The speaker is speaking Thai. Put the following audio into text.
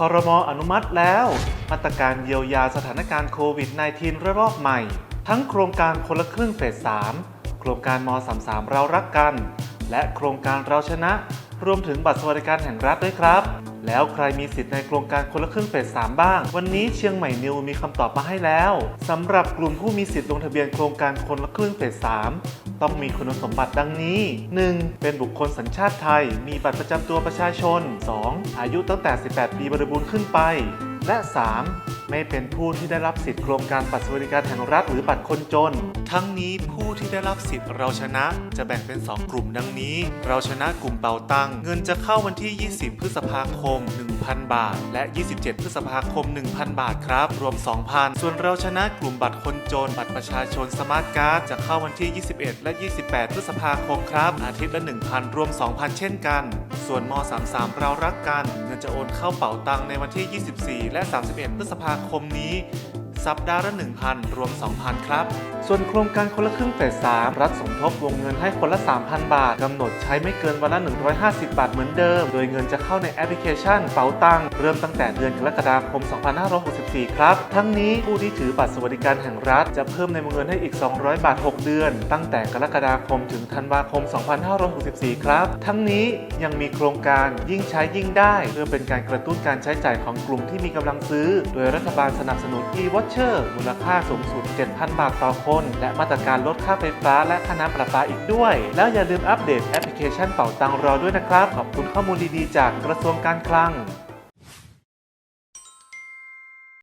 คอรมออนุมัติแล้ว มาตรการเยียวยาสถานการณ์โควิด -19 ระลอกใหม่ ทั้งโครงการคนละครึ่งเฟส 3 โครงการม 33 เรารักกัน และโครงการเราชนะ รวมถึงบัตรสวัสดิการแห่งรัฐด้วยครับ แล้วใครมีสิทธิ์ในโครงการคนละครึ่งเฟส 3 บ้าง วันนี้เชียงใหม่นิวมีคำตอบมาให้แล้วสำหรับกลุ่มผู้มีสิทธิ์ลงทะเบียนโครงการคนละครึ่งเฟส 3 ต้องมีคุณสมบัติดังนี้ 1. เป็นบุคคลสัญชาติไทย มีบัตรประจำตัวประชาชน 2. อายุตั้งแต่ 18 ปีบริบูรณ์ขึ้นไป และ 3. ไม่เป็นผู้ที่ได้รับสิทธิโครงการบัตรสวัสดิการแห่งรัฐหรือบัตรคนจน ทั้งนี้ผู้ที่ได้รับสิทธิ์เราชนะจะแบ่งเป็น 2 กลุ่มดังนี้ เราชนะกลุ่มเป่าตังเงินจะเข้าวันที่ 20 พฤษภาคม 1,000 บาท และ 27 พฤษภาคม 1,000 บาทครับ รวม 2,000 ส่วนเราชนะกลุ่มบัตรคนจน บัตรประชาชนสมาร์ทการ์ดจะเข้าวันที่ 21 และ 28 พฤษภาคมครับ อาทิตย์ละ 1,000 รวม 2,000 เช่นกัน ส่วนม 33 เรารักกันเงินจะโอนเข้าเป๋าตังในวันที่ 24 และ 31 พฤษภาคมนี้ สัปดาห์ละ 1,000 รวม 2,000 ครับ ส่วนโครงการคนละครึ่งเฟส 3 รัฐสมทบวงเงินให้คนละ 3,000 บาท กำหนดใช้ไม่เกินวันละ 150 บาทเหมือนเดิม โดยเงินจะเข้าในแอปพลิเคชันเป๋าตังเริ่มตั้งแต่เดือนกรกฎาคม 2564 ครับ ทั้งนี้ผู้ที่ถือบัตรสวัสดิการแห่งรัฐ จะเพิ่มในวงเงินให้อีก 200 บาท 6 เดือน ตั้งแต่กรกฎาคมถึงธันวาคม 2564 ครับ ทั้งนี้ยังมีโครงการยิ่งใช้ยิ่งได้ เพื่อเป็นการกระตุ้นการใช้จ่ายของกลุ่มที่มีกำลังซื้อ โดยรัฐบาลสนับสนุน e-voucher มูลค่าสูงสุด 7,000 บาทต่อคน และมาตรการลดค่าไฟฟ้าและค่าน้ำประปาอีกด้วย แล้วอย่าลืมอัปเดตแอปพลิเคชันเป่าตังรอด้วยนะครับ ขอบคุณข้อมูลดีๆ จากกระทรวงการคลัง